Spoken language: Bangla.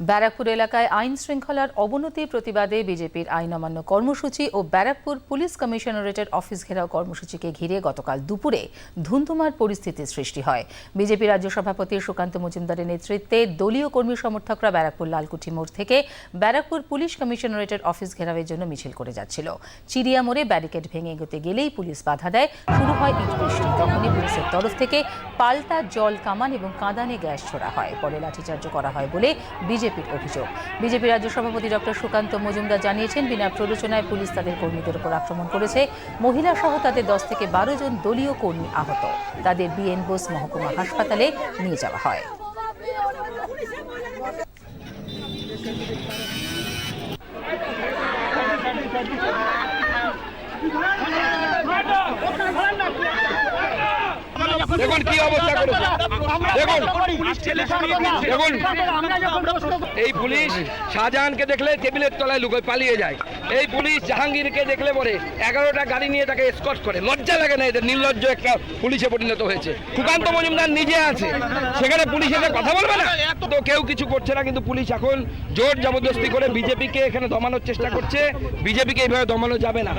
ব্যারাকপুর এলাকায় আইন শৃঙ্খলার অবনতির প্রতিবাদে বিজেপির আইন অমান্য কর্মসূচি ও ব্যারাকপুর পুলিশ কমিশনারেটের অফিস ঘেরাও কর্মসূচিকে ঘিরে গতকাল দুপুরে ধুন্ধুমার পরিস্থিতির সৃষ্টি হয়। বিজেপি রাজ্য সভাপতি সুকান্ত মজুমদারের নেতৃত্বে দলীয় কর্মী সমর্থকরা ব্যারাকপুর লালকুঠি মোড় থেকে ব্যারাকপুর পুলিশ কমিশনারেটের অফিস ঘেরাওয়ের জন্য মিছিল করে যাচ্ছিল। চিড়িয়া মোড়ে ব্যারিকেড ভেঙে এগোতে গেলেই পুলিশ বাধা দেয়। শুরু হয় ইট বৃষ্টি। তখনই পুলিশের তরফ থেকে পাল্টা জল, কামান এবং কাঁদানে গ্যাস ছোড়া হয়। পরে লাঠিচার্জ করা হয় বলে বিজেপির অভিযোগ। বিজেপি রাজ্য সভাপতি ডক্টর সুকান্ত মজুমদার জানিয়েছেন, বিনা প্ররোচনায় পুলিশ তাদের কর্মীদের উপর আক্রমণ করেছে। মহিলা সহ তাদের দশ থেকে বারো জন দলীয় কর্মী আহত। তাদের বিএন বোস মহকুমা হাসপাতালে নিয়ে যাওয়া হয়। দেখুন কি অবস্থা করেছে। দেখুন। দেখুন। এই পুলিশ শাহজাহানকে দেখলে টেবিলের তলায় লুকোয় পালিয়ে যায়। এই পুলিশ জাহাঙ্গীরকে দেখলে পরে এগারোটা গাড়ি নিয়ে তাকে স্কট করে। লজ্জা লাগে না, এদের নির্লজ্জ একটা পুলিশে পরিণত হয়েছে। সুকান্ত মজুমদার নিজে আছে। সেখানে পুলিশ এসে কথা বলবে না? তো কেউ কিছু করছে না, কিন্তু পুলিশ এখন জোর জবরদস্তি করে বিজেপিকে এখানে দমানোর চেষ্টা করছে। বিজেপিকে এইভাবে দমানো যাবে না।